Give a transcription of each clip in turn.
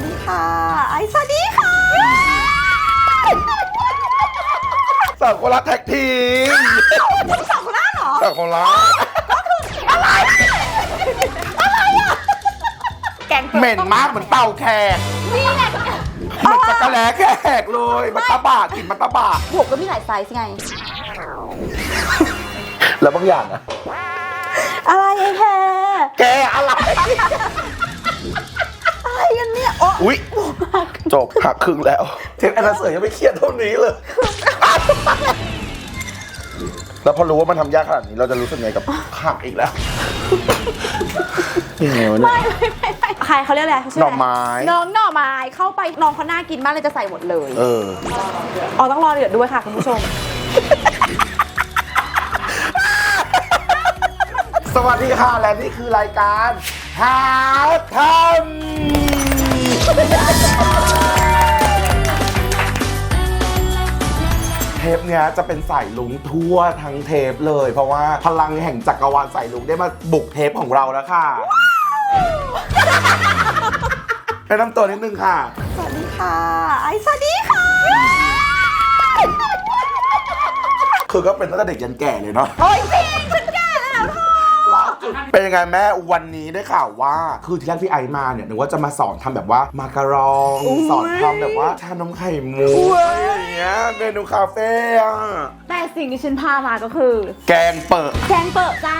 วัสดีค่ะ ไอซ์สวัสดีค่ะ สาวโคราชแท็กทีมสาวคนนั้นเหรอ สาวโคราชแกงเปิดเหม็นมากเหมือนเต่าแขกนี่ไงเหมือนจักรแหลแขกเลยมันตะบะกลินมันตะบะบวกก็มีหลายไซส์ไง แล้วบางอย่างอะอะไรไอ้แพรแกอะไรอะไรกันเนี่ยโอ้อุ๊ยจบหักครึ่งแล้ว เทปแอนนาเสือยังไม่เครียดเท่านี้เลย แล้วพอรู้ว่ามันทำยากขนาดนี้ เราจะรู้สึกไงกับหักอีกแล้วยังไงวะเนี่ยไม่ไม่ไม่ไม่ใครเขาเรียกอะไรเขาชื่อหน่อะอไรไม้ น้องหน่อไม้เข้าไปน้องเขาน่ากินมากเลยจะใส่หมดเลยเออ อ๋อต้องรอเดือดด้วยค่ะคุณผู้ชม สวัสดีค่ะ และนี่คือรายการหาทำ เทปเนี้ยจะเป็นสายลุงทั่วทั้งเทปเลย เพราะว่าพลังแห่งจักรวาลสายลุงได้มาบุกเทปของเราแล้วค่ะแนะนำตัวนิดนึงค่ะ สวัสดีค่ะ ไอซ์สวัสดีค่ะ คือก็เป็นตั้งแต่เด็กยันแก่เลยเนาะ โอ้ยจริงฉันแก่แล้วเธอ เป็น ยังไงแม่วันนี้ได้ข่าวว่า คือที่แรกพี่ไอซ์มาเนี่ยนึกว่าจะมาสอนทำแบบว่ามาการองสอนทำแบบว่าชานมไข่มุกอะไรอย่างเงี้ยเมนูคาเฟ่อะแต่สิ่งที่ฉันพามาก็คือแกงเปิดแกงเปิดจ้า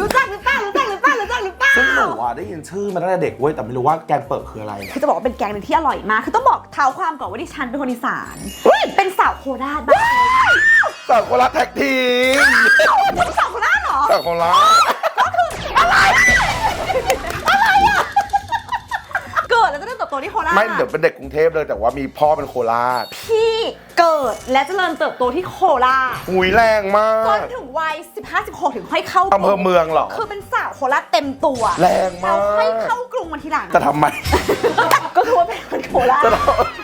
รู้จักหรือเปล่ารู้จักหรือเปล่ารู้จักหรือเปล่าซึ่งหนูอะได้ยินชื่อมาตั้งแต่เด็กเว้ยแต่ไม่รู้ว่าแกงเปิดคืออะไร คือจะบอกว่าเป็นแกงหนึ่งที่อร่อยมาก คือต้องบอกเท้าความก่อนว่าดิฉันเป็นคนอีสานเป็นสาวโคราชบ้างสาวโคราชแท็กทีมสาวโคราชเหรอ สาวโคราช เกิดแล้วจะได้เติบโต ที่โคราชไม่เดี๋ยวเป็นเด็กกรุงเทพเลยแต่ว่ามีพ่อเป็นโคราช พี่เกิดและเจริญเติบโตที่โคราชหุยแรงมาจนก ถึงวัย 15-16 ถึงค่อยเข้าอำเภอเมืองเหรอคือเป็นสาวโคราชเต็มตัวแรงมาก เราค่อยเข้ากรุงมาทีหลัง จะทำไม ก็คือว่าเป็นคนโคราช จะทำ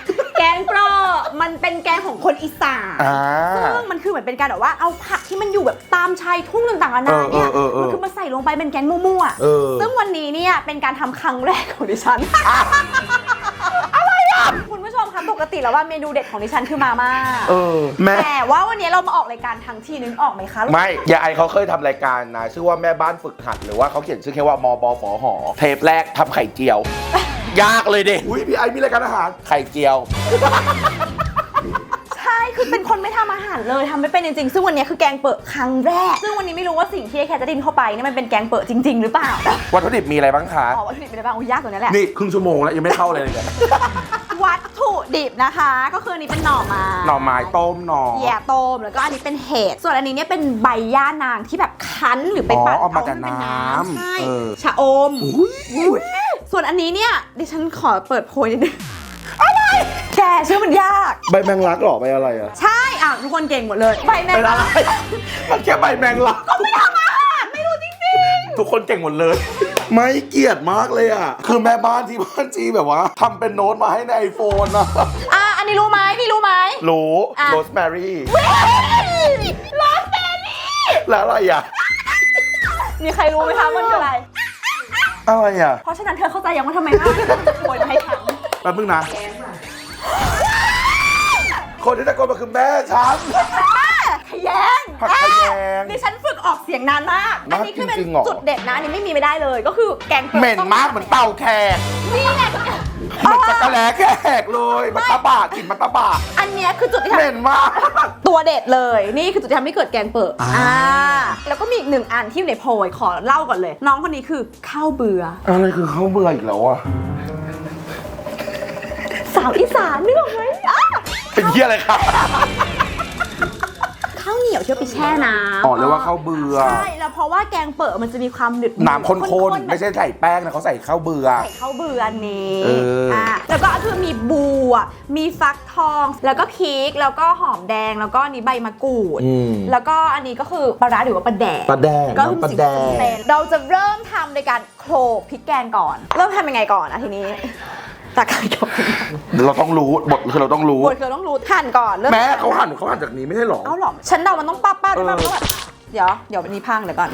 เป็นแกงของคนอีสานอ่า ซึ่งมันคือเหมือนเป็นการแบบว่าเอาผักที่มันอยู่แบบตามชายทุ่งต่างๆนานาเนี่ยเออเออเออมันคือมาใส่ลงไปเป็นแกงมั่วเออซึ่งวันนี้เนี่ยเป็นการทำครั้งแรกของดิฉัน อะไรอะ คุณผู้ชมคะปกติแล้วว่าเมนูเด็ดของดิฉันคือมาม่า เออ แม่ แต่ว่าวันนี้เรามาออกรายการทั้งทีนึงออกไหมคะไม่ ยายไอเขาเคยทำรายการนะ ชื่อว่าแม่บ้านฝึกหัด หรือว่าเขาเขียนชื่อแค่ว่ามบฝหอ เทปแรกทำไข่เจียว ยากเลยดิอุ้ยพี่ไอมีรายการอาหาร ไข่เจียวใช่ คือเป็นคนไม่ทำอาหารเลยทำไม่เป็นจริงๆ ซึ่งวันนี้คือแกงเปิดครั้งแรก ซึ่งวันนี้ไม่รู้ว่าสิ่งที่ไอ้แคทจะดินเข้าไปเนี่ยมันเป็นแกงเปิดจริง ๆ หรือเปล่าวัตถุดิบมีอะไรบ้างคะ อ๋อวัตถุดิบเป็นอะไรบ้างอุ้ยยากตัวนี้แหละ นี่ครึ่งชั่วโมงแล้วยังไม่เข้าเลยเนี่ยวัตถุดิบนะคะ ก็คืออันนี้เป็นหน่อไม้หน่อไม้ต้มหน่อ แย่ต้มแล้วก็อันนี้เป็นเห็ด ส่วนอันนี้เนี่ยเป็นใบย่านางที่แบบคั้นหรือไปปั่นอ๋อเอามาจากให้เป็น้ำใช่ เออ ชะอมอุ้ยอุ๊ยส่วนอันนี้เนี่ยดิฉันขอเปิดโพยนิดนึงอะไร แกชื่อมันยาก ใบแมงลักหรอใบอะไรอะใช่อะทุกคนเก่งหมดเลยใบแมงเป็นลัอะไรกมันแค่ใบแมงลัก ไม่ทำอาหารไม่รู้จริงทุกคนเก่งหมดเลย ไม่เกลียดมากเลยอะ คือแม่บ้านที่บ้านจีแบบว่าทำเป็นโน้ตมาให้ในไอโฟนนะๆอะอันนี้รู้ไหมนี่รู้ไหม รู้อะ โรสแมรี่ลอสเบนี่แล้วอะไรอะ มีใครรู้ไหมคะมันคืออะไร อะไรอะเพราะฉะนั้นเธอเข้าใจยังว่าทำไมแม่จะโวยมาให้ฉัน แป๊บนึงนะ คนที่ตะโกนมาคือแม่ฉัน ขยงผักขยงดิฉันฝึกออกเสียงนานมาก อันมากนี้คือเป็นจริงๆเหรอ จุดเด็ดนะ อันนี้ไม่มีไม่ได้เลย ก็คือแกงเปิดเหม็นมากเหมือนเต่าแขกนี่ไงเหมือนจักรแหลแขกเลยมันตะบะกลินมันตะบะอันเนี้ยคือจุดที่ทำ เหม็นมาก ตัวเด็ดเลย นี่คือจุดที่ทำให้เกิดแกงเปิดอ่า อ่าแล้วก็มีอีกหนึ่งอันที่อยู่ในโพยขอเล่าก่อนเลย น้องคนนี้คือข้าวเบื่ออะไรคือข้าวเบื่ออีกแล้วอะ สาวอีสานนึกออกไหมอะเป็นเหี้ยอะไรครับข้าวเหนียวที่เอาไปแช่น้ำอ๋อเรียกว่าข้าวเบื่อ ใช่แล้วเพราะว่าแกงเปิดมันจะมีความหนึบน้ำข้นๆๆไม่ใช่ใส่แป้งนะเขาใส่ข้าวเบื่อ ใส่ข้าวเบื่ออันนี้เอออ่่าแล้วก็คือมีบัว มีฟักทอง แล้วก็พริกแล้วก็หอมแดงแล้วก็อันนี้ใบมะกรูด อืมแล้วก็อันนี้ก็คือปลาร้าหรือว่าปลาแดกปลาแดงก็คือน้ำปลาสิ่งแดที่งจำเป็นเราจะเริ่มทำโดยการโขลกพริกแกงก่อน เริ่มทำยังไงก่อนอะทีนี้ จากการจบเราต้องรู้บทคือเราต้องรู้บทคือเราต้องรู้หั่นก่อนเริ่มแม้เขาหั่นเขาหั่นจากนี้ไม่ใช่หรอ เอาหรอฉันเดามันต้องป้าป้าด้วยเออมั้งว่าเดี๋ยวเดี๋ยววันนี้พังเดี๋ยวก่อน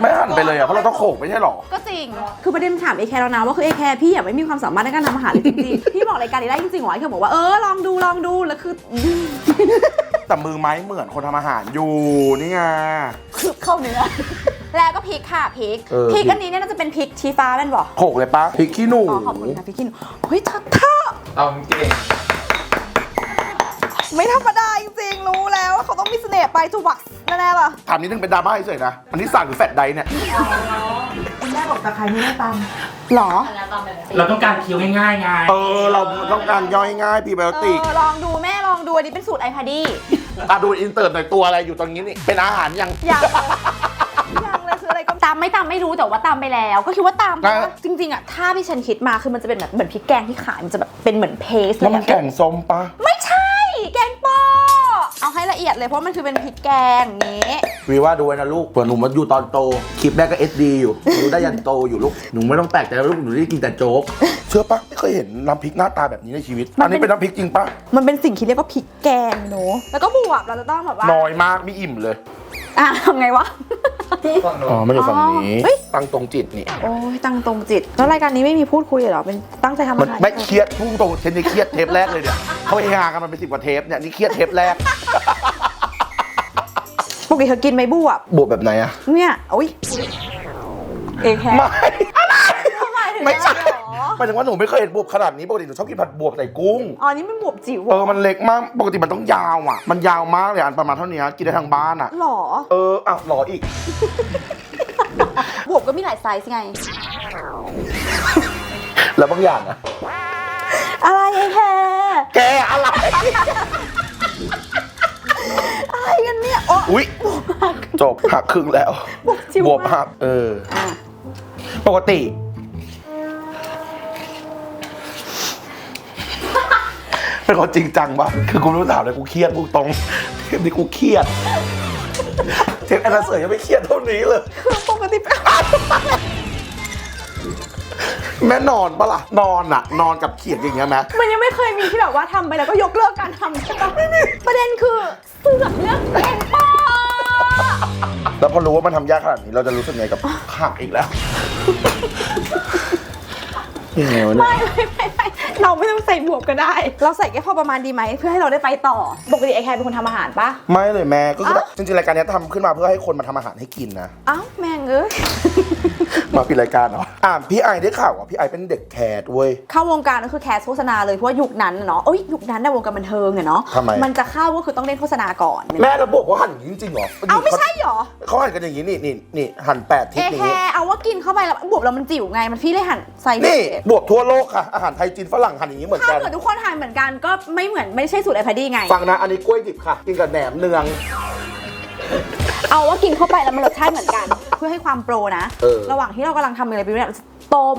ไม่หั่นไปเลยอะเพราะเราต้องโขกไม่ใช่หรอ ก็จริง คือประเด็นถามเอแคร์แล้วนะว่าคือเอแคร์พี่อะไม่มีความสามารถในการทำอาหารเลยจริงๆ พี่บอกรายการนี้ได้จริงๆเหรอไอแคร์บอกว่าเออลองดูลองดูแล้วคือ แต่มือไม้เหมือนคนทำอาหารอยู่นี่ไง คือเข้าเนื้อ แล้วก็พริกค่ะพริกเออ พริกอันนี้เนี่ยน่าจะเป็นพริกชีฟ้าแม่นบอกโขกเลยปะพริกขี้หนู อ๋อขอบคุณค่ะพริกขี้หนูเฮ้ยทักท่าเอาเก่งไม่ธรรมดาจริงๆรู้แล้วว่าเขาต้องมีเสน่ห์ไปจูบักแน่ๆล่ะถามนิดนึงเป็นดราม่าเฉยๆนะ อันนี้สั่งหรือแฟดไดเนี่ยคุณแม่บอกตะไคร้ไม่ได้ตหรอเราต้องการเคี้ยวง่ายๆไงเออ เราต้องการย่อยง่ายพรีไบโอเอติก อลองดูแม่ลองดูอันนี้เป็นสูตรไอพาดี้ อะดูอินเตอร์หน่อยตัวอะไรอยู่ตรงนี้นี่ เป็นอาหารยังยังเลยยังเลยคืออะไรก็ตามไม่ตามไม่รู้แต่ว่าตามไปแล้ว ก็คิดว่าตามเพราะว่าจริง ๆอะถ้าที่ฉันคิดมาคือมันจะเป็นแบบเหมือนพริกแกงที่ขายมันจะแบบเป็นเหมือนเพสเลแล้วยมันอะ แก่งส้มปะ ไม่ใช่แกงปอ เอาให้ละเอียดเลยเพราะมันคือเป็นพริกแกงอย่างนี้ วีว่าดูไว้นะลูกเผื่อหนูมาอยู่ตอนโต คลิปแรกก็เอสดีอยู่หนูได้ยันโตอยู่ลูก หนูไม่ต้องแปลกใจว่าลูกหนูได้กินแต่โจ๊ก เชื่อปะไม่เคยเห็นน้ำพริกหน้าตาแบบนี้ในชีวิตมันอันนี้เป็นเป็นน้ำพริกจริงปะมันเป็นสิ่งที่เรียกว่าพริกแกงเนอะแล้วก็บวบเราจะต้องแบบว่าน้อยมากไม่อิ่มเลย อะทำไงวะฝั่งโน้อ๋อนมันอยู่ฝั่งนี้เฮ้ย ตั้งตรงจิตนี่ โอ้ยตั้งตรงจิต แล้วรายการนี้ไม่มีพูดคุยเหรอ เป็นตั้งใจทำมันอาหารไม่เครียดพุ่งตรงเทปนี้เครียดเทปแรกเลยเนี่ยเขาเฮฮากันมันเป็นสิบกว่าเทปเนี่ยนี่เครียดเทปแรกปกติเธอกินไหมบวบบวบแบบไหนอะเนี่ยอุ้ยเอแคร์ไม่ ทำไมถึงไม่ใช่ได้เหรอหมายถึงว่าหนูไม่เคยเห็นบวบขนาดนี้ปกติหนูชอบกินผัดบวบใส่กุ้ง อ๋อนี่มันบวบจิ๋วหรเออมันเล็กมากปกติมันต้องยาวอะ มันยาวมากเลยอันประมาณเท่านี้กินได้ทางบ้านอะ หรอ เอออะหรออีก บวบก็มีหลายไซส์ไง แล้วบางอย่างอะ อะไรเอแคร์แกอะไร อะไรกันเนี่ยโอ้อุ๊ยจบหักครึ่งแล้ว บวบจิ๋วบวบมากหักเออ อะปกติ เป็นคนจริงจังปะคือกูรู้ถามเลยกูเครียดกูตรงเทปนี้กูเครียดเทปแอนนาเซอร์ยังไม่เครียดเท่านี้เลย คือปกติเป็นแม่นอนปะล่ะนอนอะนอนกับเขียดอย่างเงี้ยไหมมันยังไม่เคยมีที่แบบว่าทำไปแล้วก็ยกเลิกการทำใช่ปะประเด็นคือเสือกเรื่องแกงปอแล้วพอรู้ว่ามันทำยากขนาดนี้เราจะรู้สึกไงกับขาอีกแล้วยังไงวะเนี่ยไม่ไม่ไม่ไม่ เราไม่ต้องใส่บวบก็ได้ เราใส่แค่พอประมาณดีไหมเพื่อให้เราได้ไปต่อปกติไอแคร์เป็นคนทำอาหารปะ ไม่เลยแม่ก็คือแบบอ้าวจริงๆรายการเนี้ยทำขึ้นมาเพื่อให้คนมาทำอาหารให้กินนะเอ้าแม่งเอ้ย มาปิดรายการเหรออ่าพี่ไอได้ข่าวว่าพี่ไอเป็นเด็กแคร์เว้ย เข้าวงการก็คือแคสโฆษณาเลยเพราะว่ายุคนั้นน่ะเนาะเอ้ยยุคนั้นในวงการบันเทิงเนี่ยเนาะทำไมมันจะเข้าก็คือต้องเล่นโฆษณาก่อนแม่ระบบเขาหั่นอย่างนี้จริงๆเหรอเอาไม่ใช่เหรอ เขาหั่นกันอย่างนี้นี่นี่นี่หั่นแปดทิเอศแคนี้ร์เอาว่ากินเข้าไปแล้วบวบเรามันจิ๋วไงมันพี่เลยหั่นใส่นี่เศษบวกทั่วโลกค่ะ อาหารไทยจีนฝรั่งหั่นอย่างนี้เหมือนถ้ากัน เกิดทุกคนทานเหมือนกันก็ไม่เหมือนไม่ใช่สูตรไอพาดี้ไง ฟังนะอันนี้กล้วยดิบค่ะ กินกับแหนมเนือง เอาว่ากินเข้าไปแล้วมันรสชาติเหมือนกัน เพื่อให้ความโปรนะ เออ ระหว่างที่เรากำลังทำอะไรไปเนี่ยเราจะต้ม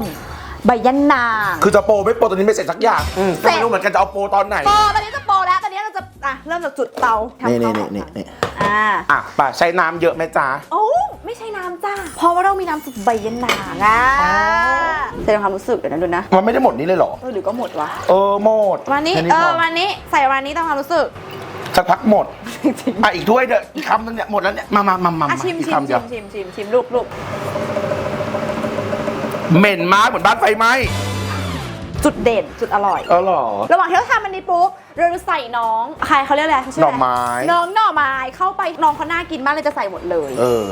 ใบยะนาง คือจะโปรไม่โปรตอนนี้ไม่เสร็จสักอย่างอืมก็ไม่รู้เหมือนกันจะเอาโปรตอนไหน โปรตอนนี้จะโปรแล้วตอนนี้เราจะอะเริ่มจากจุดเตาทำนี่ข้านี่วนี่นี่นี่อ่าอะป่ะใช้น้ำเยอะไหมจ๊ะโอ้ ไม่ใช่น้ำจ้าเพราะว่าเรามีน้ำจากใบยะนางอะแต่ความรู้สึกเดี๋ยวนะดูนะมันไม่ได้หมดนี้เลยเหรอ เออหรือก็หมดวะ เออหมดวันนี้แค่เอพอวันนี้ใส่วันนี้ตามความรู้สึก สักพักหมดจริงอะอีกถ้วยเด้ออีกคำนึงเนี่ยหมดแล้วเนี่ยมามามามาๆอะมาชิมอีกชิมคำเดีชิยวมชิมชิมชิมลูกลูกเหม็นมากเหมือนบ้านไฟไหม้จุดเด่นจุดอร่อย เออเหรอ ระหว่างที่เราทำอันนี้ปุ๊บ เราจะใส่น้องใครเขาเรียกอะไรเขาชื่หน่อไม้ น้องหน่อไม้เข้าไปน้องเขาน่ากินมากเลยจะใส่หมดเลยเออ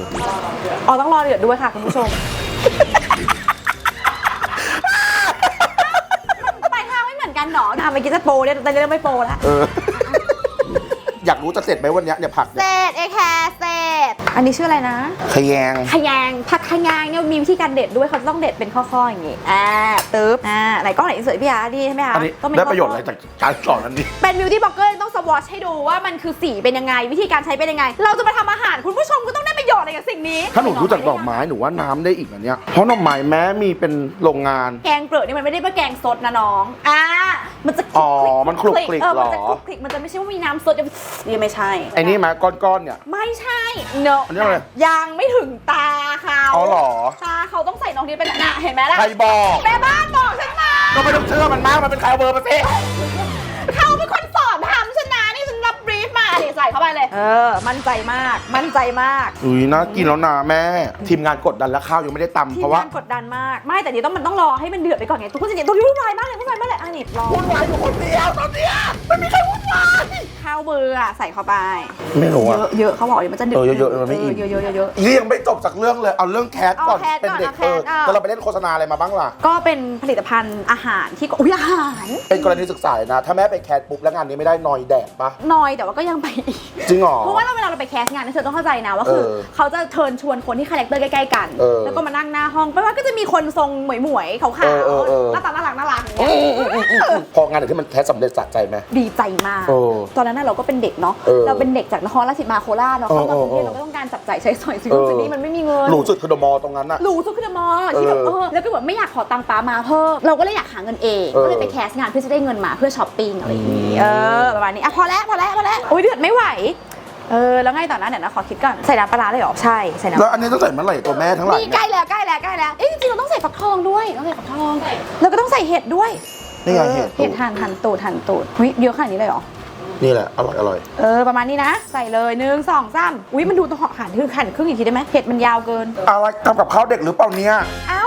อ๋อต้องรอเดือดด้วยค่ะคุณผู้ชม ไปทางไม่เหมือนกันหนอทำเมื่อกี้จะโปรเนี่ยแต่เริ่มไม่โปรแล้วเออ อยากรู้จะเสร็จไหมวันเนี้ยเนี่ยผักเสเนี่ยร็จเอแคร์เสร็จ อันนี้ชื่ออะไรนะ ขยงขยงผักขยงเนี่ยมีวิธีการเด็ดด้วยเขาจะต้องเด็ดเป็นข้อๆอย่างงี้อ่าตึ๊บอ่าไหนกล้องไหนอินเสิร์ตพี่อาร์ดีใช่ไหมคะอันนี้ต้องเป็ได้ข้ประโยชน์อะไรจากการสอนอันนี้เป็นบิวตี้บล็อกเกอร์ต้องสวอชให้ดูว่ามันคือสีเป็นยังไง วิธีการใช้เป็นยังไง เราจะมาทำอาหารคุณผู้ชมก็ต้องได้ประโยชน์อะไรกับสิ่งนี้ถ้าหนูรู้จักดอกไม้หนูว่าน้ำได้อีกนะเนี่ยเพราะดอกไม้แม้มีเป็นโรงงาน แกงเปลือกนี่มันไม่ได้เป็นแกงสดนะน้องอ่า มันจะอ๋อมันคลุกคลิกเออเหรอมันจะคลุกคลิกมันจะไม่ใช่ว่ามีน้ำสดนี่ไม่ใช่ ไอ้นี่ไหมก้อนๆเนี่ย ไม่ใช่ no อันนี้อะไรยังไม่ถึงตาเขาอ๋อเหรอ ตาเขาต้องใส่น้องนี้เป็นหน้าเห็นไหมล่ะใครบอก แม่บ้านบอกฉันมา ก็ไม่ต้องเชื่อมันมาก มันเป็นใครเอาเบอร์มาสิ เขาเป็นคนสอนทำฉันนะนี่ฉันรับบรีฟมาเนี่ยสส่เข้าไปเลย เออ มั่นใจมาก มั่นใจมากอุ้ยน่ากินแล้วนะแม่ ทีมงานกดดันแล้วข้าวยังไม่ได้ตำทีเพมราะว่า งานกดดันมาก ไม่แต่เดี๋ยวต้องมันต้องรอให้มันเดือดไปก่อนไงทุกคนจะเห็นตัวนี้วุ่นวายมากเลยวุ่นวายมากเลยอะนี่รอวุ่นวายอยู่คนเดียวตอนเนี้ยไม่มีใครวุ่นวายข้าวเบอร์อะใส่เข้าไป ไม่รู้เยอะอะ เยอะเขาบอกเดี๋ยวมันจะเดือดเออเยอะๆมันไม่อิ่มเยอะเยอะเยอะเยอะนี่ยังไม่จบจากเรื่องเลย เอาเรื่องแคทก่อน เอาแคทเป็นเด็กก่อนเอเอาแคทอะอแล้วเราไปเล่นโฆษณาอะไรมาบ้างล่ะ ก็เป็นผลิตภัณฑ์อาหารที่อุ้ยอาหารเป็นกรณีศึกษาเลยนะ ถ้าแม่ไปแคทปุ๊บแล้วงานนี้ไม่ได้นอยแดดปะนอยแต่ว่าก็ยังไปอีก จริงเหรอ เพราะว่าเราเวลาเราไปแคสงานเนี่ยเธอต้องเข้าใจนะว่าคือเออเขาจะเชิญชวนคนที่คาแรคเตอร์ใกล้ๆกัน เออแล้วก็มานั่งหน้าห้องแปลว่าก็จะมีคนทรงหมวยๆขาวเออเออเออ ๆหน้าตาน่ารักน่ารักอย่างเงี้ยพองานไหนที่มันแคทสำเร็จสะใจไหม ดีใจมาก เออตอนนั้นน่ะเราก็เป็นเด็กเนาะเออเราเป็นเด็กจากนครราชสีมาโคราชเนาะเออเข้ามากรุงเทพเออเราก็ต้องการจับจ่ายใช้สอยซื้อนู่นซื้อนี่มันไม่มีเงินหรูสุดคือเดอะมอลล์ตรงนั้นอะ หรูสุดคือเดอะมอลล์ที่แบบเอเอออแล้วก็แบบไม่อยากขอตังค์ป้ามาเพิ่มเราก็เลยอยากหาเงินเองเออ ก็เลยไปแคสงานเพื่อจะได้เงินมาเพื่อช้อปปิ้งอะไรอย่างงี้อืมเออประมาณนี้อะพอแล้วพอแล้วพอแล้วโอ้ยเดือดไม่ไหวเออแล้วไงต่อนะเดี๋ยวนะขอคิดก่อนใส่น้ำปลาร้าเลยเหรอใช่ใส่น้ำ แล้วอันนี้ต้องใส่เมื่อไหร่ตัวแม่ทั้งหลายนี่เนี่ใกล้ยแล้วใกล้แล้วใกล้แล้วเอ้ยจริงๆเราต้องใส่ฟักทองด้วยต้องใส่ฟักทองแล้วก็ต้องใส่เห็ดด้วยนี่ไงเห็ดออเห็ดหั่นหั่นตูดหั่นตูดวิเยอะขนาดนี้เลยเหรอ นี่แหละ อร่อยอร่อย เออ ประมาณนี้นะ ใส่เลยหนึ่งสองสามอุ้ยมันดูต้องหั่นครึ่งหั่นครึ่งอีกทีได้ไหมเห็ดมันยาวเกิน อะไรทำกับข้าวเด็กหรือเปล่าเนี่ย เอ้า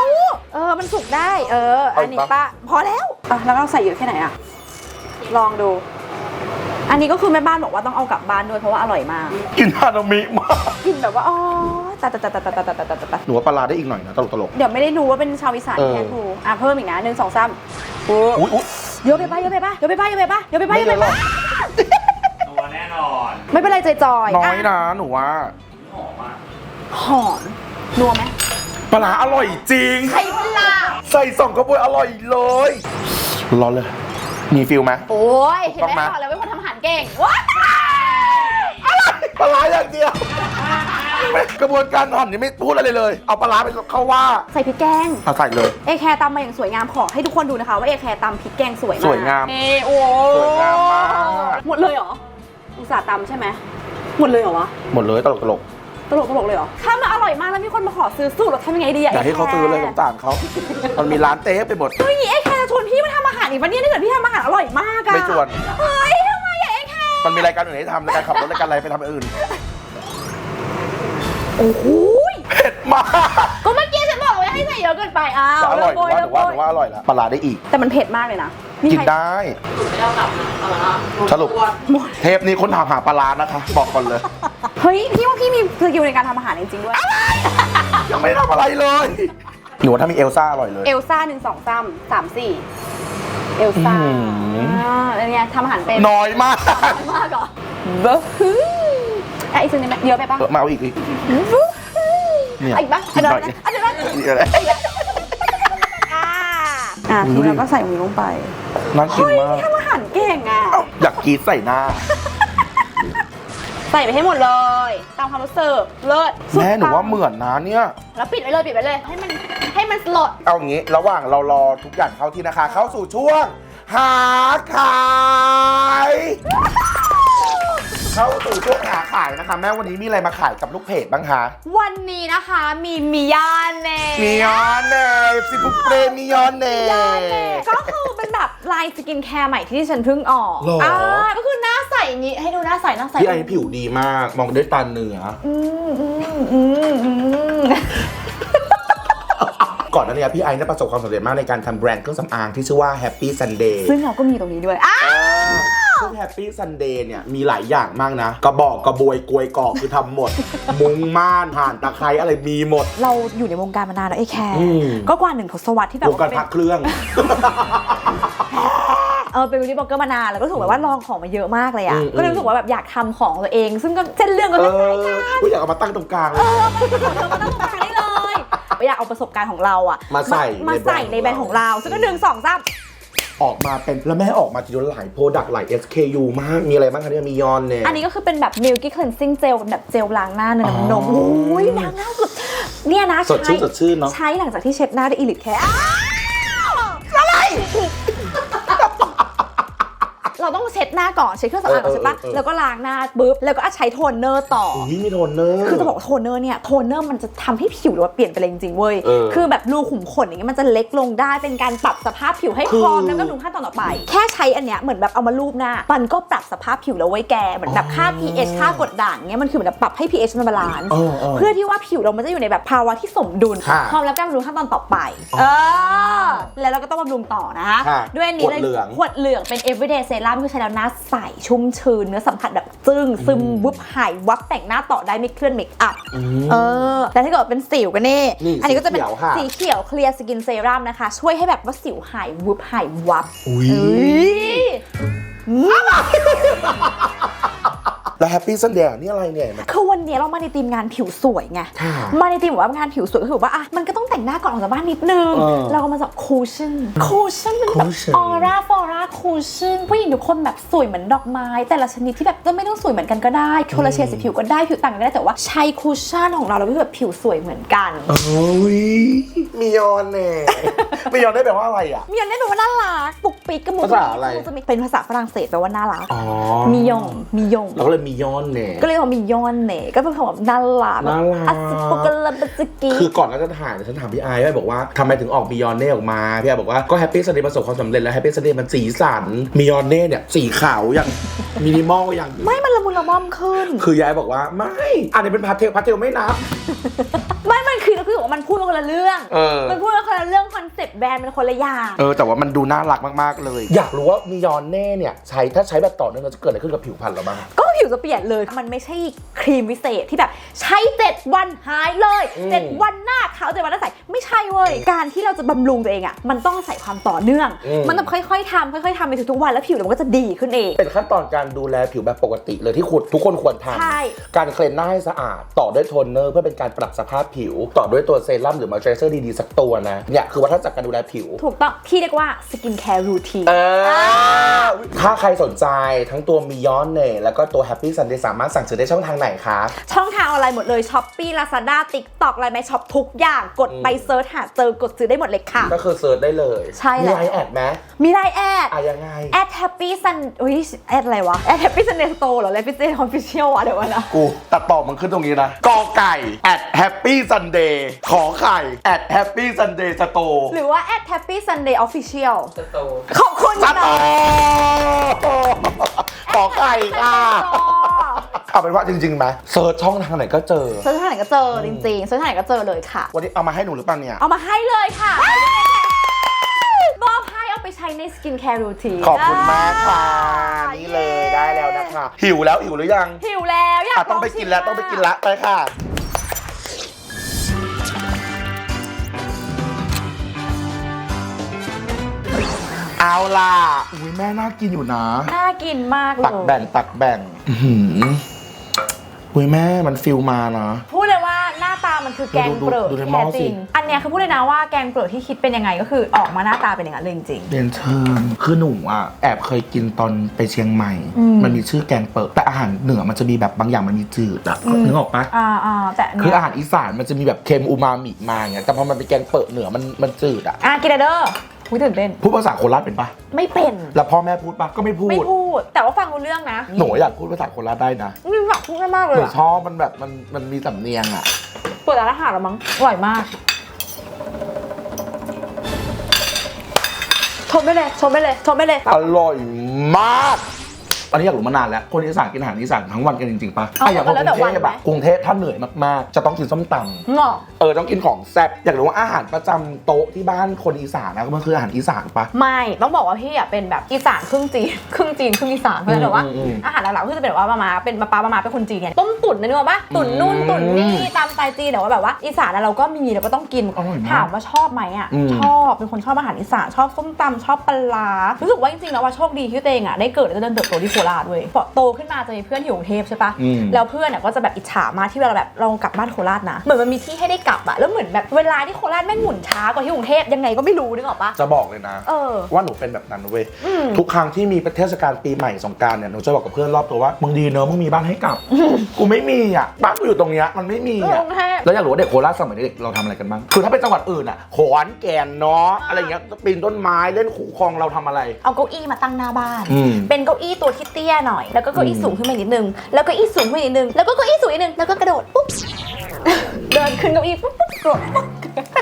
เออ มันสุกได้ เออเอาอัอีนกนี้ปะปะพอแล้วอะแล้วเราใส่เยอะแค่ไหนอะลองดู อันนี้ก็คือแม่บ้านบอกว่าต้องเอากลับบ้านด้วยเพราะว่าอร่อยมากกินฮานามิมากกินแบบว่าอ๋อตัดตัดตัดตัดตัดตัดตัดตัดตัดหนูว่าปลาร้าได้อีกหน่อยนะตลกตลกเดี๋ยวไม่ได้รู้ว่าเป็นชาวอีสานเออแค่ครูอะเพิ่มอีกนะหนึ่งสองสามโอ้อุ้ยอุ๊ยเยอะไปปะเยอะไปปะเยอะไปปะเยอะไปปะเยอะไปปะไม่เยอะเยไปอะหรอปะกตัวแน่นอนไม่เป็นไรใจจอยน้อยะนะหนูว่าหอมอะหอมนัวไหมปลาร้าอร่อยจริงใช่เวลาใส่สองกระบวยอร่อยเลยร้อนเลยมีฟิลไหมโอ้ยเห็นต้องไหมมาบอกแล้วเป็นคนทำอาหาร เก่งว้าปลาร้าอย่างเดียว กระบวนการหั่นนี่ไม่พูดอะไรเลย เอาปลาร้าไปเข้าว่าใส่พริกแกง เอาใส่เลย เอแคร์ตำมาอย่างสวยงามขอให้ทุกคนดูนะคะว่าเอแคร์ตำพริกแกงสวยมากสวยงาม เอโอ้สวยงามมาก หมดเลยเหรออุตส่าห์ตำใช่ไหมหมดเลยเหรอวะหมดเลยตลกตลกตลกตลกเลยเหรอถ้ามันอร่อยมากแล้วมีคนมาขอซื้อสูตรเราทำยังไงดีอะอยากให้เขาซื้อเลยสงสารเขา มันมีร้านเต๊ะไปหมด เฮ้ยเอแคร์จะชวนพี่มาทำอาหารอีกวันนี้ถ้าเกิดพี่ทำอาหารอร่อยมากอะไม่ชวน เฮ้ย มอะเอแคร์มันมีรายการอื่นให้ทำรายการขับรถรายการอะไรไปทำอย่างอื่นโอ้โหยเผ็ดมากก็เมื่อกี้ฉันบอกไว้ให้ใส่เยอะเกินไปอ้าวแต่อร่อยหนูเลิว่ากหโวยนูว่าหนูว่าอร่อยแล้วปลาร้าได้อีก แต่มันเผ็ดมากเลยนะมีกินใครได้ สรุปเทปนี้คนถามหาปลาร้านะคะ บอกก่อนเลย เฮ้ยพี่ว่าพี่มีสกิลในการทำอาหารจริงๆด้วยยังไม่ได้ทำอะไรเลยหนูว่าถ้ามีเอลซ่าอร่อยเลย เอลซ่าหนึ่งสองสามสามสี่เอลซ่า อื้อหืออ่อ่าอะไรเนี่ยทำอาหารเป็นน้อยมากมากเหรอเบ้อฮึ่มอะอีกสิ่งหนึงไหมเยอะไปปะเออมาเอาอีกอีกบู๊ฮึ่มเนี่ยอะอีกปะอันเดียวหน่อยนะอันเดียวนะนี่อะไรอ่าอะอุ๊ยทีนี้เราก็ใส่หมูลงไปน่ากินเฮ้ยมากนี่ทำอาหารเก่งอะเอ้าอยากกรีดใส่หน้า ใส่ไปให้หมดเลย ตามความรู้สึกเลิศสุดแม่หนูว่าปังเหมือนนะเนี่ย แล้วปิดไว้เลยปิดไว้เลยให้มันให้มันสลด เอางี้ระหว่างเรารอทุกอย่างเข้าที่นะคะ เข้าสู่ช่วง หาขาย เข้าสู่ช่วงหาขายนะคะ แม่วันนี้มีอะไรมาขายกับลูกเพจบ้างคะวันนี้นะคะมีมิยานเน่มิยอนเน่ซิปุเปรมิยอนเน่ยานเน่ก็คือเป็นแบบลายสกินแคร์ใหม่ที่ดิฉันเพิ่งออกหรออ่าก็คือหน้าใสอย่างนี้ให้ดูหน้าใสหน้าใสพี่ไอผิวดีมาก มองด้วยตาเนื้อ อืมอืมอืมอืม ก่อนหน้านี้พี่ไอได้ประสบความสำเร็จมากในการทำแบรนด์เครื่องสำอางที่ชื่อว่า Happy Sunday ซึ่งเราก็มีตรงนี้ด้วยอ้า ซึ่ง Happy Sunday เนี่ยมีหลายอย่างมากนะ กระบอกกระบวยกลวยกอกคือทำหมด มุ้งม่านห่านตะไคร้อะไรมีหมด เราอยู่ในวงการมานานแล้วไอ้แคร์อืม ก็กว่าหนึ่งทศวรรษที่แบบวงการเป็นพักเครื่อง เออเป็นวิดีบล็อกเกอร์มานานแล้วก็รู้สึกแบบว่าลองของมาเยอะมากเลยอะ อืม ก็เลยรู้สึกว่าแบบอยากทำของตัวเอง ซึ่งก็เส้นเรื่องก็เอคล้ายๆกันอกูอยากเอามาตั้งตรงกลางเลย เออมันเป็นของเธอมาตั้งต อยากเอาประสบการณ์ของเราอะมาใส่มาในแบรนด์ใส่ในแบรนด์ของเราซึ่งก็หนึ่งสองสามออกมาเป็นแล้วแม่ออกมาทีเดียวหลายโปรดักต์หลาย SKU มาก มีอะไรบ้างคะเนี่ยมียอนเนี่ยอันนี้ก็คือเป็นแบบ milky cleansing gel เป็นแบบเจลล้างหน้าเนยอ๋อน้ำนมโอ้ยล้างหน้าสุดเนี่ยนะสดชื่นใสดชื่นเนาะใช้หลังจากที่เช็ดหน้าด้วยอีลิทแคร์อะไร เราต้องเช็ดหน้าก่อนเช็ดเครื่องสำอางก่อนใช่ปะเออเออเออ แล้วก็ล้างหน้าปุ๊บแล้วก็ใช้โทนเนอร์ต่อออุ้ยมีโทนเนอร์ คือจะบอกว่าโทนเนอร์เนี่ยโทนเนอร์มันจะทำให้ผิวเราเปลี่ยนไปเลยจริงๆเว้ย เออคือแบบรูขุมขนอย่างเงี้ยมันจะเล็กลงได้เป็นการปรับสภาพผิวให้คือ พร้อมแล้วก็ดูขั้นตอนต่อไป แค่ใช้อันเนี้ยเหมือนแบบเอามาลูบหน้า มันก็ปรับสภาพผิวแล้วไว้ยแกเหมือนแบบค่า pH ค่ากรดด่างเงี้ยมันคือเหมือนแบบปรับให้ pH มันบาลานซ์ เออเออ เพื่อที่ว่าผิวเรามันจะอยู่ในแบบภาวะที่สมดุล ค่ะพร้อมแล้วก็บำรุงขั้นตอนต่อไป เออ แล้วเราก็ต้องบำรุงต่อนะค่ะด้วยอันนี้เลยขวดเหลือง ขวดเหลืองเป็น everyday serum คือใช้แล้วหน้าใสชุ่มชื้นเนื้อสัมผัสแบบจึ้งซึมวุบหายวับแต่งหน้าต่อได้ไม่เคลื่อนเมคอัพเออแล้วถ้าเกิดเป็นสิวก็นี่นี่อันนี้ก็จะเป็นสีเขียวค่ะสีเขียวเคลียร์สกินเซรั่มนะคะ ช่วยให้แบบว่าสิวหายวุบหายวับอุ้ยเอ้ย แล้วแฮปปี้ซันเดย์นี่อะไรเนี่ยคือวันนี้เรามาในทีมงานผิวสวยไง ค่ะมาในทีมแบบว่างานผิวสวยก็คือว่าอะมันก็ต้องแต่งหน้าก่อนออกจากบ้านนิดนึง เออเราก็มาจากคูชั่น คูชั่นเป็นแบบ cushion ออร่าฟอร่าคูชั่นผู้หญิงทุกคนแบบสวยเหมือนดอกไม้ แต่ละชนิดที่แบบก็ไม่ต้องสวยเหมือนกันก็ได้คนละเฉดสีผิวก็ได้ผิวต่างกันก็ได้แต่ว่าใช้คูชั่นของเราเราก็แบบผิวสวยเหมือนกันโอ้ยมียอนเน่ มียอนได้แปลว่าอะไรอะ มีอันนี้แปลว่าน่ารักปุกปิกกระมุภาษาอะไร จะมีเป็นภาษาฝรั่งเศสแปลว่าน่ารัก อ๋อมียองมียองเราก็เลยมียอนเน่ก็เลยเขามียอนเน่ก็เป็นคำแบบน่ารักน่ารัก อัสโปกลาบสกีคือก่อนเราจะถ่ายเนี่ยฉันถามพี่ไอซ์ว่าบอกว่าทำไมถึงออกมียอนเน่ออกมาพี่ไอซ์บอกว่าก็แฮปปี้ซันเดย์ประสบความสำเร็จแล้วแฮปปี้ซันเดย์มันสีสันมียอนเน่เนี่ยสีขาวอย่างมินิมอลอย่าง ไม่มันละมุนละม่อมขึ้น คือยายบอกว่าไม่อันนี้เป็นพาสเทลพาสเทลไม่นับ ไม่มันคือเราคือบอกว่ามันพูดคนละเรื่อง เออ มันพูดคนละเรื่องคอนเซ็ปต์แบรนด์เป็นคนละอย่างเออแต่ว่ามันดูน่ารักมากๆเลย อยากรู้ว่ามียอนเน่เนี่ยใช้ถ้าใช้แบบต่อเนื่องแล้วจะเกิดอะไรขึ้นกับผิวพรรณเราบ้าง ก็ผิวจะเปลี่ยนเลย มันไม่ใช่ครีมวิเศษที่แบบใช้เจ็ดวันหายเลยอืมเจ็ดวันหน้าขาวเจ็ดวันหน้าใสไม่ใช่เว้ย การที่เราจะบำรุงตัวเองอะ มันต้องใส่ความต่อเนื่อง มันต้องค่อยๆทำค่อยๆทำไปทุกๆวันแล้วผิวเราก็จะดีขึ้นเอง เป็นขั้นตอนการดูแลผิวแบบปกติเลยที่คุณทุกคนควรทใช่ำการเคลนหน้าให้สะอาด ต่อด้วยโทนเนอร์เพื่อเป็นการปรับสภาพผิว ต่อด้วยตัวเซรั่มหรือมอยเจอร์เซอร์ดีๆสักตัวนะเนี่ยคือวัฏจักรการดูแลผิว ถูกต้องที่เรียกว่าสกินแคร์รูทีนเออถ้าใครสนใจทั้งตัวมียอนเน่แล้วก็ตัว Happy Sunday สามารถสั่งซื้อได้ช่องทางไหนคะช่องทางออนไลน์หมดเลยช้อปปี้ลาซาด้าติ๊กต็อกไลน์แมช็อปทุกอย่างกดไปเซิร์ชหาเจอกดซื้อได้หมดเลยค่ะ ก็คือเซิร์ชได้เลยใช่แล้วมีไลน์แอดไหมมีไลน์แอดอะยังไง แอดแฮปปี้ซันอุ้ยแอดอะไรวะแอดแฮปปี้ซันเดย์สโตร์เหรอแอดแฮปปี้ซันเดย์คอมฟิเชียลอะเดี๋ยววะนะ กูตัดต่อมันขึ้นตรงนี้นะกอไก่ at happy sunday ขอไข่ at happy sunday store หรือว่าแอดแฮปปี้ซันเดย์ออฟฟิเชียลสโตร์ขอบคุณสนะตอขอไข่ค่ะเอาเป็นว่าจริงๆไหมเซิร์ชช่องทางไหนก็เจอ เซิร์ชทางไหนก็เจอจริงๆเซิร์ชทางไหนก็เจอเลยค่ะ วันนี้เอามาให้หนูหรือเปล่าเนี่ย เอามาให้เลยค่ะมอบให้เอาไปใช้ในสกินแคร์รูทีนขอบคุณมากค่ะ นี่เลยได้แล้วนะคะ หิวแล้วหิวหรือยัง หิวแล้วอยากอะต้องไปกินแล้วต้องไปกินแล้วไปค่ะ เอาล่ะ อุ้ยแม่น่ากินอยู่นะ น่ากินมากเลยตักแบ่งตักแบ่งอื้อหืออุ้ยแม่มันฟิลมานะ พูดเลยว่าหน้าตามันคือแกงเปลือกดูดูที่ในหม้แท้อจสิริง อันเนี้ยคือพูดเลยนะว่าแกงเปลือกที่คิดเป็นยังไงก็คือออกมาหน้าตาเป็นอย่างนั้นเลยจริง เรียนเชิญคือหนูอะ แอบเคยกินตอนไปเชียงใหม่ อืม มันมีชื่อแกงเปิดแต่อาหารเหนือมันจะมีแบบบางอย่างมันมีจืดอะนึกออกปะ ๆอ่าอ่าแต่อันคือเนี้ยอาหารอีสานมันจะมีแบบเค็มอูมามิมาอย่างเงี้ยแต่พอมันเป็นแกงเปิดเหนือมันมันจืดอะอะกินเลยเด้อ อุ้ยตื่นเต้นพูดภาษาโคราชเป็นปะไม่เป็น แล้วพ่อแม่พูดปะก็ไม่พูด ไม่พูด แต่ว่าฟังรู้เรื่องนะหนูอยากพูดภาษาโคราชได้นะนี่ฝักพูดได้มากเลหยนูอะชอบมันแบบมันมันมีสำเนียงอะ เปิดร้านอาหารแล้วมั้งอร่อยมาก ชมไปเลย ชมไปเลย ชมไปเลย อร่อยมาก อันนี้อยากรู้มานานแล้ว คนอีสานกินอาหารอีสานทั้งวันกันจริงๆปะเอาอะอย่างคนแล้กวแต่รุงวันเทพไหมอะกรุงเทพถ้าเหนื่อยมากๆ จะต้องกินส้มตำงอกเออต้องกินของแซ่บอยากรู้ว่าอาหารประจำโต๊ะที่บ้านคนอีสานนะมันคืออาหารอีสานปะ ไม่ต้องบอกว่าพี่อะเป็นแบบอีสานครึ่งจีน ครึ่งจีนครึ่งอีสานเพราะฉะนั้นแบบว่าอืมอืมอาหารหลักๆก็จะเป็นแบบว่ามามาเป็นมาป้ามามาเป็นคนจีนเนี่ยต้มตุ๋นนะนึกออกปะตุ๋นนู่นอืมตุ๋นนี่ตามสไตล์จีนแต่ว่าแบบว่าอีสานอะเราก็มีเราก็ต้องกินอร่อยมากถามว่าชอบไหมอะอืม ชอบเป็นคนชอบอาหารอีสานชอบส้มตำชอบปลาร้ารู้สึกว่าจริงๆแล้วว่าโชคดีที่ตัวเองอะได้เกิดและเดินเติบโตที่โคราชเว้ยพอโตขึ้นมาจะมีเพื่อนที่อยู่กรุงเทพใช่ปะอืมแล้วเพื่อนอะก็จะแบบอิจฉามากที่เวลาแบบเรากลับบ้านโคราชนะ เหมือนมันมีที่ให้ได้กลับอะแล้วเหมือนแบบเวลาที่โคราชแม่งหมุนช้ากว่าที่กรุงเทพยังไงก็ไม่รู้นึกออกปะจะบอกเลยนะเออว่าหนูเป็นแบบนั้นเว้ยอืมทุกครั้งที่มีเทศกาลปีใหม่สงกรารเนี่ยหนูจะบอกกับเพื่อนรอบตัวว่ามึงดีเนอะมึงมีบ้านให้กลับกูไม่มีอะบ้านกูอยู่ตรงเนี้ยมันไม่มีกอะรุงเทพแล้วอยากรู้ว่าเด็กโคราชสมัยเด็กเราทำอะไรกันบ้างคือถ้าเป็นจังหวัดอื่นอะขอนแก่นเนาะอะไรเงี้ยปีนต้นไม้เล่นขู่คลองเราทำอะไร เอาเก้าอี้มาตั้งหน้าบ้านอืมเป็นเก้าอี้ตัวที่เตี้ยหน่อยแล้วก็เก้าอี้อืมสูงขึ้นมานิดนึงแล้วก็เก้าอี้สูงขึ้นมานิดนึง แล้วก็เก้าอี้สูงอีกนิดนึง แล้วก็กระโดดปุ๊บ เดินขึ้นเก้าอี้ปุ๊บปุ๊บกระโดดปุ๊บ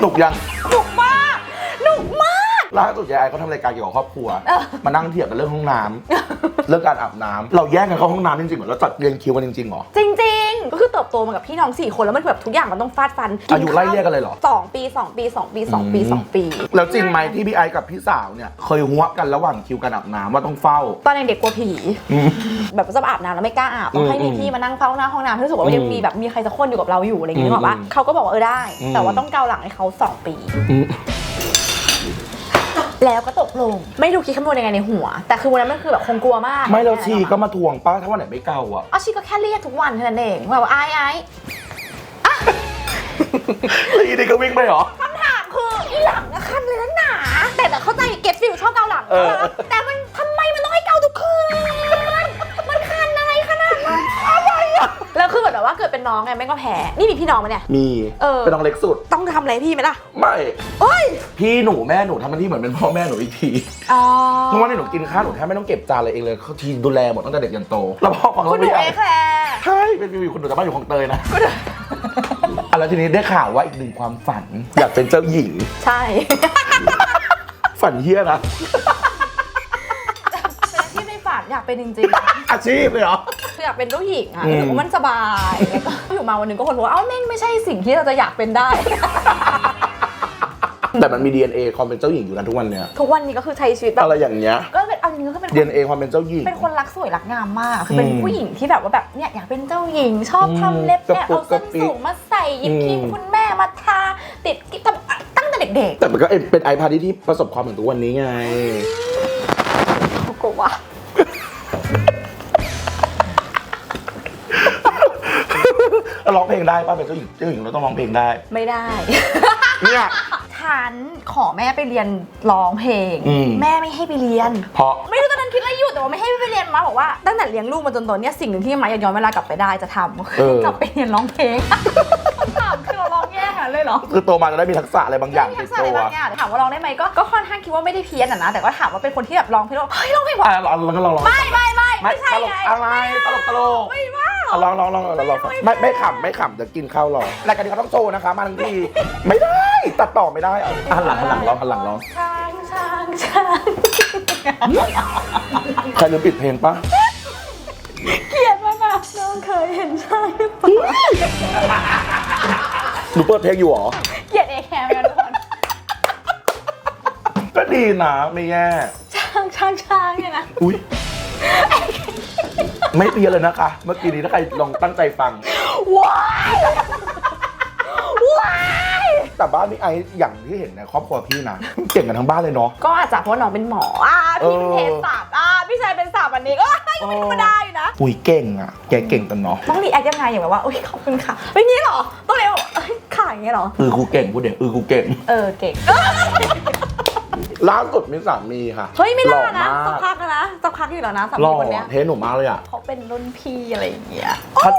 หนุกยังหนุกมากหนุกมาก ล่าสุดยายไอเขาทำรายการเกี่ยวกับครอบครัวเออมานั่งเถียงกันเรื่องห้องน้ำเรื่องการอาบน้ำเราแย่งกันเข้าห้องน้ำจริงๆเหรอเราจัดเรียงคิวกันจริงๆเหรอ จริงๆ ก็คือเติบโตมากับพี่น้องสี่คนแล้วมันแบบทุกอย่างมันต้องฟาดฟันอายุไล่เรียกกันเลยเหรอ สองปีสองปีสองปีสองปีสองปี แล้วจริงไหมที่พี่ไอซ์กับพี่สาวเนี่ย เคยหัวกันระหว่างคิวการอาบน้ำว่าต้องเฝ้า ตอนเด็กๆกลัวผี อืม แบบจะอาบน้ำแล้วไม่กล้าอาบต้องให้อืมมีพี่มานั่งเฝ้าหน้าห้องน้ำให้รู้สึกว่าอืมยังมีแบบมีใครสักคนอยู่กับเราอยู่อะไรอย่างเงี้ยอืมนึกออกปะอืมเขาก็บอกว่าเออได้อืมแต่ว่าต้องเกาหลังให้เขาสองปี อืม แล้วก็ตกลง ไม่ดูคิดคำนวณยังไงในหัว แต่คือวันนั้นมันคือแบบคงกลัวมากไม่แล้วชีก็มาทวงป้าถ้าวันไหนไม่เก่าอะเอาชีก็แค่เรียกทุกวันเท่านั้นเองแบบว่าไอ้ไอ้แล้วอีนี่ก็วิ่งไปเหรอคำถามคืออีหลังอะคันเลยนะหนาแต่แต่เข้าใจเก็ตฟิลชอบเกาหลังเออนะแต่มันทำไมมันต้องให้เกาทุกคืนมัน แล้วคือแบบว่าเกิดเป็นน้องไงแม่งก็แพ้นี่มีพี่น้องไหมเนี่ย มีเออ เป็นน้องเล็กสุด ต้องทำอะไรพี่ไหมล่ะไม่เอ้ยพี่หนูแม่หนูทำหน้าที่เหมือนเป็นพ่อแม่หนูอีกทีอ๋อทุกวันนี้หนูกินข้าวหนูแทบไม่ต้องเก็บจานอะไรเองเลยเขาทีดูแลหมดตั้งแต่เด็กยันโตแล้วพ่อฟังคุณหนูไม่เอได้แคลร์ใช่เป็นวิวอยู่คนหนูแต่บ้านอยู่ของเตยนะอะแล้วทีนี้ได้ข่าวว่าอีกหนึ่งความฝันอยากเป็นเจ้าหญิง ใช่ ฝันเฮี้ยนะเป็นที่ไม่ฝันอยากเป็นจริงๆอาชีพเลยเหรอคื ออยากเป็นเจ้าหญิงอะอืมรู้สึกว่ามันสบายแล้วก็อยู่มาวันหนึ่งก็คนรู้ว่าเอ้าแม่งไม่ใช่สิ่งที่เราจะอยากเป็นได้ แต่มันมี DNA ความเป็นเจ้าหญิงอยู่นะทุกวันเนี้ยทุกวันนี้ก็คือใช้ชีวิตแบบอะไรอย่างเงี้ย ก็เป็นเอาจริงๆก็คือเป็นคน DNA ความเป็นเจ้าหญิง เป็นคนรักสวยรักงามมาก คือเป็นอืมผู้หญิงที่แบบว่าแบบเนี่ยอยากเป็นเจ้าหญิง ชอบอืมทำเล็บกระแอบปุเอากเส้นกระปิสูงมาใส่หยิบครีมอืมคุณแม่มาทาติดกิ๊บตั้งแต่เด็กแต่มันก็เป็นไอพาร์ที่ประสบความถึงทุกวันนี้ไงๆเขา กลัวร้องเพลงได้ป่ะเป็นเจ้าหญิงเจ้าหญิงเราต้องร้องเพลงได้ ไม่ได้ เนี่ยฉันขอแม่ไปเรียนร้องเพลง อืม แม่ไม่ให้ไปเรียน เพราะ ไม่รู้ตอนนั้นคิดอะไรอยู่แต่ว่าไม่ให้ไปเรียนมาบอกว่าตั้งแต่เลี้ยงลูกมาจนตอนเนี้ยสิ่งหนึ่งที่มาอยากย้อนเวลากลับไปได้จะทำคือกลับไปเรียนร้องเพลง ถามคือเราร้องแย่ขนาดนั้นเลยเหรอคือโตมาจะได้มีทักษะอะไรบางอย่างไม่ติทัดกษะตัอะไรวบางอย่างถามว่าร้องได้ไหมก็ก็ค่อนข้างคิดว่าไม่ได้เพี้ยนอะนะแต่ก็ถามว่าเป็นคนที่แบบร้องเพลงแล้วเฮ้ยร้องเพลงวะอะลองลองลองลอง ไม่ไม่ไม่ ไม่ไม่ใช่ตลกไงอะไรตลกตลกไม่ว่าหรอะอลองลองลองลองลองไม่ไม่ขำไม่ขำจะกินข้าวรอรายการนี้เขาต้องโชว์นะคะ มาทั้งทีไม่ได้ตัดต่อไม่ได้อะหันหลังหันหลังร้องหันหลังร้องช้างช้างช้างใครลืมปิดเพลงปะเกลียดมากอะน้องเคยเห็นช้างหรือเปล่าหนูเปิดเพลงอยู่เหรอเกลียดเอแคร์กันทุกคนก็ดีนะไม่แย่ช้างช้างช้างเนี่ยนะอุ้ย ไม่เพี้ยนเลยนะคะ เมื่อกี้นี้ถ้าใครลองตั้งใจฟัง ว้ายว้าย แต่บ้านนี่ไออย่างที่เห็นในครอบครัวพี่นะ เก่งกันทั้งบ้านเลยเนาะ ก็อาจจะเพราะน้องเป็นหมออ่าพี่เป็นเออเทสสับอ่าพี่ชายเป็นสับอันนี้ก็ไม่ธรรมดาอยู่นะ อุ้ยเก่งอะ แกเก่งกันเนาะ ต้องรีแอคยังไงอย่างแบบว่าโอ้ยขอบคุณค่ะเป็นงี้เหรอ ต้องเรียกว่าเอ้ยข่าอย่างเงี้ยเหรอเออกูเก่งกูเด็กเออกูเก่ง เออเก่ง ล่าสุดมีสามีค่ะเฮ้ยไม่หล่น่าอนะมาสักกพักนะสักพักอยู่แล้วนะสาหล่มีอคนเนี้ยเทสหนูมากเลยอะเขาเป็นรุ่นพี่อะไรอย่างเงี้ยเขา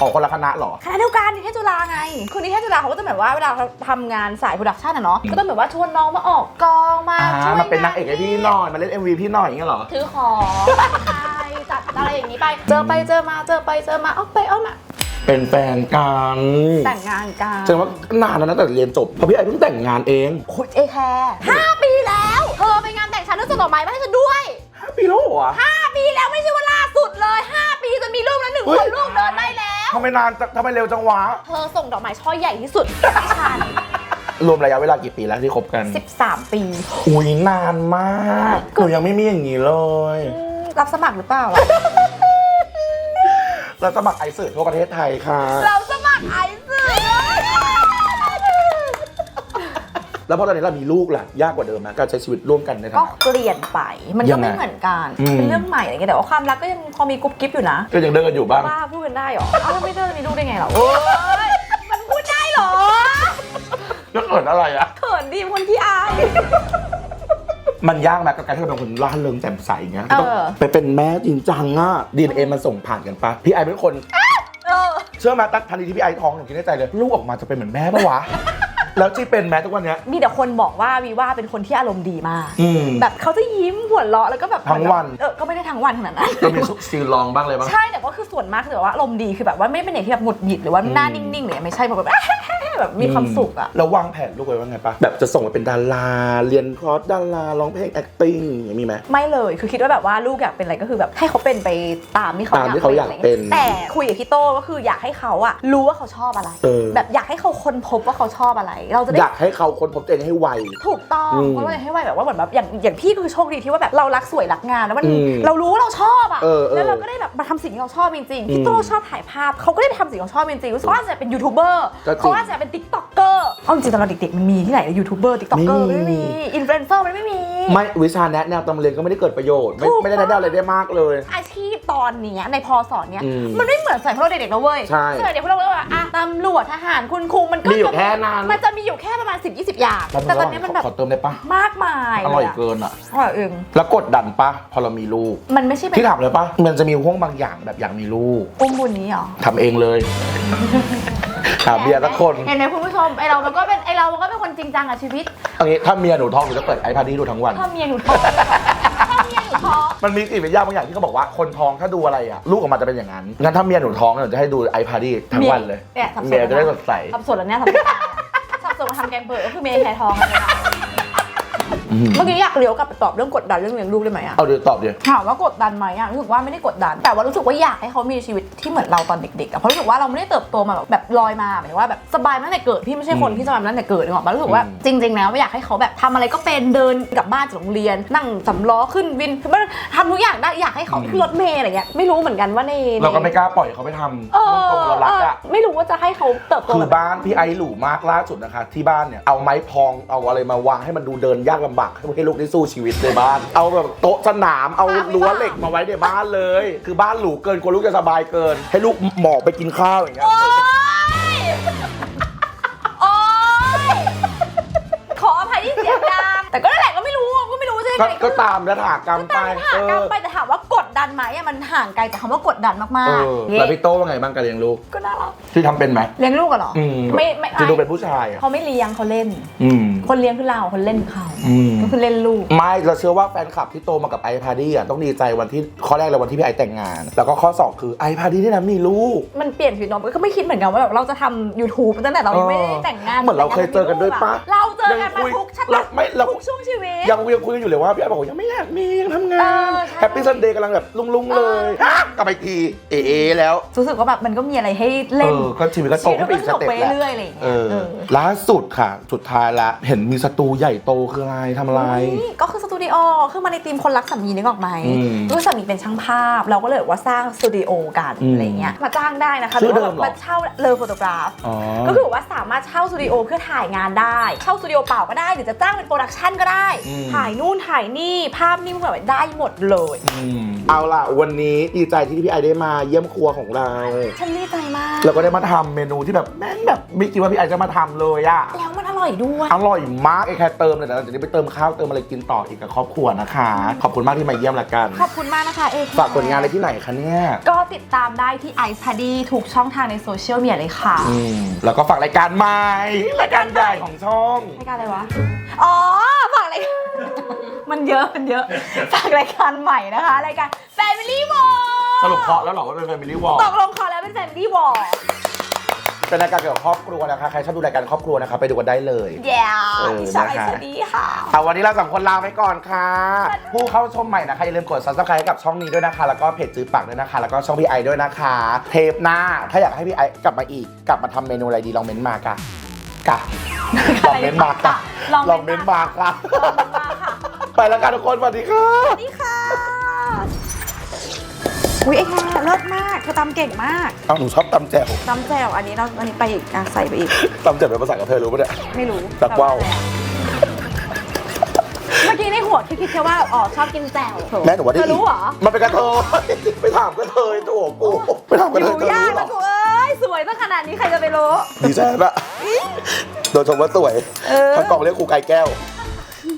ออกคนละคณะเหรอ คณะเดียวกันนิเทศจุฬาไงคือนิเทศจุฬาเขาก็จะแบบว่าเวลาเขาทำงานสายโปรดักชันอะเนาะก็ต้องแบบว่าชวนน้องมาออกกองมาอ่าช่วยมาเป็นนางเอกให้พี่หน่อยมาเล่น MV พี่หน่อยอย่างเงี้ยเหรอ ถือของใช่จัดอะไรอย่างนี้ไป เจอไปเจอมาเจอไปเจอมาเอาไปเอามาเป็นแฟนกันแต่งงานกัน แสดงว่านานแล้วนะแต่เรียนจบเพราะพี่ไอเพิ่งแต่งงานเอง คุณเอแคร์ห้าปีแล้วเธ อไปงานแต่งฉันแล้วส่งดอกไม้มาให้ฉันด้วย ห้าปีแล้วเหรอวะห้าปีแล้วไม่ใช่ว่าล่าสุดเลยห้าปีจนมีลูกแล้วหนึ่งเฮ้คยนลูกเดินได้แล้ว ทำไมนานจังทำไมเร็วจังวะ เธอส่งดอกไม้ช่อใหญ่ที่สุดให้ฉัน รวมระยะเวลากี่ปีแล้วที่คบกัน 13 ปีอุ้ยนานมากหนูยังไม่มีอย่างนี้เลย อืมรับสมัครหรือเปล่าล่ะเราสมัครไอซ์เสิร์ทั่วประเทศไทยค่ะ เราสมัครไอซ์สื่อ แล้วพอตอนนี้เรามีลูกล่ะยากกว่าเดิมไหมการใช้ชีวิตร่วมกันในฐาก็นะ เปลี่ยนไป มันยัก็งไงไม่เหมือนกัน อืม เป็นเรื่องใหม่อะไรเงี้ยแต่ว่าความรักก็ยังพอมีกุ๊บกิ๊บอยู่นะก็ยังเดินกันอยู่บ้างว่าพูดกันได้เหรอ เอ้าไม่เจอมีลูกได้ไงเหรอโอ้ยมันพูดได้เหรอแล้วเกิดอะไรอะเขินดิคนที่อาย มันยากไหมกับการที่เราเป็นคนร่าเริงแจ่มใสอย่างเงี้ยเออไปเป็นแม่จริงจังอะดีเอ็มันส่งผ่านกันปะพี่ไอเป็นคน เออ เชื่อไหมาตั้งทันทีที่พี่ไอท้องหนูคิดในใจเลย ลูกออกมาจะเป็นเหมือนแม่ปะวะ แล้วที่เป็นแม่ทุกวันเนี้ย มีแต่คนบอกว่าวีว่าเป็นคนที่อารมณ์ดีมาก อืม แบบเขาจะยิ้มหัวเราะแล้วก็แบบทั้งวัน เออก็ไม่ได้ทั้งวันขนาดนั้น ก็มีซีลองบ้างเลยบ้าง ใช่แต่ว่าคือส่วนมากคือแบบว่าอารมณ์ดีคือแบบว่าไม่เป็นเด็กที่แบบหงุดหงิดหรือว่าหน้านิ่งๆหรือไม่ใช่แบบแบบ แบบมีความสุขอะแล้ววางแผนลูกไว้ว่าไงปะแบบจะส่งไปเป็นดาราเรียนคอร์สดาราร้องเพลง acting อย่างนี้มีไหมไม่เลยคือคิดว่าแบบว่าลูกอยากเป็นอะไรก็คือแบบให้เขาเป็นไปตามที่เขาตามที่เขาอยากเป็น แต่คุยกับพี่โต้ก็คืออยากให้เขาอะรู้ว่าเขาชอบอะไรเออแบบอยากให้เขาค้นพบว่าเขาชอบอะไร เราจะได้อยากให้เขาค้นพบตัวเองให้ไวถูกต้องอืมเพราะว่าอยากให้ไวแบบว่าเหมือนแบบอย่างอย่างพี่ก็คือโชคดีที่ว่าแบบเรารักสวยรักงานแล้วมันอืมเรารู้ว่าเราชอบอะเออเออแล้วเราก็ได้แบบมาทำสิ่งที่เราชอบจริงๆอืพี่มโต้ชอบถ่ายภาพเขาก็ได้ไปทำสิ่งที่เขาชอบจริงๆรู้สึกว่าอาจจะเป็นยูทูบเบอร์ก็จริงเขาอาจจะเป็นติ๊กต็อกเกอร์เอาจริงๆตอนเราเด็กๆมันมีที่ไหนยูทูบเบอร์ติ๊กต็อกเกอร์ไม่ไม่มี มีอินฟลูเอนเซอร์มันไม่มี ไม่วิชาแนะแนวตำเรียนก็ไม่ได้เกิดประโยชน์ ไม่ถูก ไม่ได้แนะแนวอะไรได้มากเลย อาชีพตอนเนี้ยในพอสอนเนี้ยอืมมันไม่เหมือนสมัยพวกเราเด็กๆนะเว้ยใช่สมัยเด็กพวกเราว่าอะตำรวจทหารคุณครูมันก็มีอยู่แค่นั้น มันจะมีอยู่แค่ประมาณ 10 20 อย่าง แต่ตอนนี้มันแบบขอเติมได้ปะมากมายอร่อยละเกินอะ อร่อยเองแล้วกดดันปะพอเรามีลูก มันไม่ใช่เป็นที่ถามเลยปะมันจะมีห่วงบางอย่างแบบอยากมีลูก อุ้มบุญนี้เหรอทำเองเลย ถามเบียร์สักคน เห็นไหมคุณผู้ชมไอเรามันก็เป็นไอเรามันก็เป็นคนจริงจังกับชีวิต เอางี้ถ้าเมียหนูท้องหนูจะเปิดไอพาร์ดี้ดูทั้งวัน ถ้าเมียหนูท้องถ้าเมียหนูท้องมันมีสิ่งเป็นยากบางอย่างที่เขาบอกว่าคนท้องถ้าดูอะไรอะลูกออกมาจะเป็นอย่างนั้นงั้นถ้าเมียหนูท้องเนี่ยหนูจะให้ดูไอพาร์ดี้ทั้งวันเลยเนี่ยสับสนเมียจะได้สดใส สับสนแล้วเนี่ยสับสนแล้วสับสนมาทำแกงเปิดก็คือเมย์แพ้ท้องอะไรนะอืม เมื่อกี้อยากเลี้ยวกลับไปตอบเรื่องกดดันเรื่องเลี้ยงลูกได้ไหมอะเอาเดี๋ยวตอบเดี๋ยวถามว่ากดดันไหมอะรู้สึกว่าไม่ได้กดดัน แต่ว่ารู้สึกว่าอยากให้เขามีชีวิตที่เหมือนเราตอนเด็กๆอะเพราะรู้สึกว่าเราไม่ได้เติบโตมาแบบแบบลอยมาหมายถึงว่าแบบสบายมาตั้งแต่เกิดพี่ไม่ใช่คนที่สบายมาตั้งแต่เกิดนึกออกมารู้สึกว่าจริงๆแล้วไม่อยากให้เขาแบบทำอะไรก็เป็นเดินกลับบ้านจากโรงเรียน นั่งสำล้อขึ้นวินทำทุกอย่างได้อยากให้เขาขึ้นรถเมล์อะไรเงี้ยไม่รู้เหมือนกันว่าในเราก็ไม่กล้าปล่อยเขาไปทำเออตรงๆเรารักอะเออไม่รู้ว่าจะให้เขาเติบโตคือแบบบ้านพี่ไอหรูมากล่าสุดนะคะ ที่บ้านเนี่ยเอาไม้พองเอาอะไรมาวางให้มันดูเดินยากลำบากให้ลูกได้สู้ชีวิตในบ้าน เอาแบบโต๊ะสนามเอารั้วเหล็กมาไว้ในบ้านเลย คือบ้านหรูเกินกลัวลูกจะสบายเกิน ให้ลูกหมอบไปกินข้าวอย่างเงี้ย โอ๊ย โอ๊ย ขออภัยที่เสียงดังแต่ก็นั่นแหละก็ไม่รู้อะก็ไม่รู้ว่าจะยังก็ไงก็ตามยถากรรมไปตามห่างกันไปแต่ถามว่าก ดดันไหมอะมันห่างไกลจากคำว่ากดดันมากเออๆแล้วพี่โต้ว่าไงบ้างการเลี้ยงลูกก็น่ารักที่ทำเป็นไหมเลี้ยงลูกกันเหรอ อืมไม่ไม่จะดูเป็นผู้ชายอะเขาไม่เลี้ยงเขาเล่น อืม คนเลี้ยงคือเราคนเล่นคือเขาอืม ก็คือเล่นลูก ไม่เราเชื่อว่าแฟนคลับที่โตมากับไอพาร์ดี้อะต้องดีใจวันที่ข้อแรกเลยวันที่พี่ไอแต่งงาน แล้วก็ข้อสองคือไอพาร์ดี้นี่นะมีลูก มันเปลี่ยนชีวิตน้องก็ไม่คิดเหมือนกันว่าแบบเราจะทำ YouTube ตั้งแต่เรายังไม่ได้แต่งงานเหมือนเราเคยเจอกันด้วยปะเราเจอกันยังมาคุยทุกชาติเราไม่เรา ทุกช่วงชีวิต ยังยังคุยกันอยู่เลยว่าพี่ไอบอกว่ายังไม่อยากมียังทำงาเอนอใช่ แฮปปี้ซันเดย์กำลังแบบลุ่งๆเลยฮะกลับไปอีกทีเอเอแล้ว รู้สึกว่าแบบมันก็มีอะไรให้เอเล่นอก็ชีวิตก็โตขึ้นไปอีกสเต็ปไปแล้วเรื่อยๆอะไรอย่างเงี้เอยอเออ ล่าสุดค่ะ สุดท้ายละเห็นมีสตูใหญ่โตคืออะไรทำอะไร นี่ก็คือสตูดิโอคือมาในทีมคนรักสามีนึกออกไหมอืมรู้สามีเป็นช่างภาพ เราก็เลยว่าสร้างสตูดิโอกันอืมอะไรเงี้ยมาจ้างได้นะคะชื่อหรืว่าเดิมเหรอ มาเช่าเลอโฟโตกราฟอ๋อ ก็คือว่าสามารถเช่าสตูดิโอเพื่อถ่ายงานได้เช่าสตูดิโอเปล่าก็ได้หรือจะจ้างเป็นโปรดักชันก็ได้ อืม ถ่ายนู่นถ่ายนี่ภาพนิ่มแบบได้หมดเลยมเอาล่ะ วันนี้ดีใจที่พี่ไอได้มาเยี่ยมครัวของเรา ฉันดีใจมาก แล้วก็ได้มาทำเมนูที่แบบแม่งแบบไม่คิดว่าพี่ไอจะมาทำเลยอะแล้วมันอร่อยด้วย อร่อยมากไอแค่เติมเลยแต่เราจะได้ไปเติมข้าวเติมอะไรกินต่ออีกกับครอบครัวนะคะ ขอบคุณมากที่มาเยี่ยมละกัน ขอบคุณมากนะคะเอฝากผลงานอะไรที่ไหนคะเนี่ยก็ติดตามได้ที่ไอซ์พาดีทุกช่องทางในโซเชียลมีเดียเลยค่ะ อืมแล้วก็ฝากรายการใหม่รายการใหญ่ของช่อง รายการอะไรวะ อ๋อ ฝากรายการมันเยอะ มันเยอะ ฝากรายการใหม่นะคะ รายการ Family War สรุปเคาะแล้วเหรอว่าเป็น Family War ตกลงขอแล้วเป็น Family War เป็นรายการเกี่ยวกับครอบครัวนะคะ ใครชอบดูรายการครอบครัวนะคะ ไปดูกันได้เลย แย่เออดิฉันไอนะคะซ์พาดีค่ะเอาวันนี้เราสองคนลาไปก่อนค่ะ ผู้เข้าชมใหม่นะคะ อย่าลืมกด subscribe ให้กับช่องนี้ด้วยนะคะ แล้วก็เพจจื้อปากด้วยนะคะ แล้วก็ช่องพี่ไอด้วยนะคะ เทปหน้า ถ้าอยากให้พี่ไอกลับมาอีก กลับมาทำเมนูอะไรดี ลองเม้นต์มากะกะลองเม้นต์มากะลองลองเม้เม้นนต์ต์มามาค่ะ ลองเม้นต์มาค่ะ ไปแล้วกันทุกคนสวัสดีค่ะ สวัสดีค่ะ อุ้ยไอ้แค่เลิศมากเธอตำเก่งมากเอาหนูชอบตำแจ่วตำแจ่วอันนี้เราอันนี้ไปอีกอะใส่ไปอีก ตำแจ่วเป็นภาษากับเธอรู้ปะเนี่ย ไม่รู้ตักว่าวแปลอะไรอะนี้ในหัวคิดๆแค่ว่าอ๋อชอบกินแจ่วแม่หนูว่าได้เธอรู้เหรอมันเป็นกระเทย ไปถามกระเทยโอ้โหกูไปถามกระอเทยยู่เธอยากรู้เหรนะอกูเอ้ยสวยตั้งขนาดนี้ใครจะไปรู้ ดีใจละโดนชมว่าสวยเออ ทั้งกล่องเรียกครูไก่แก้วเ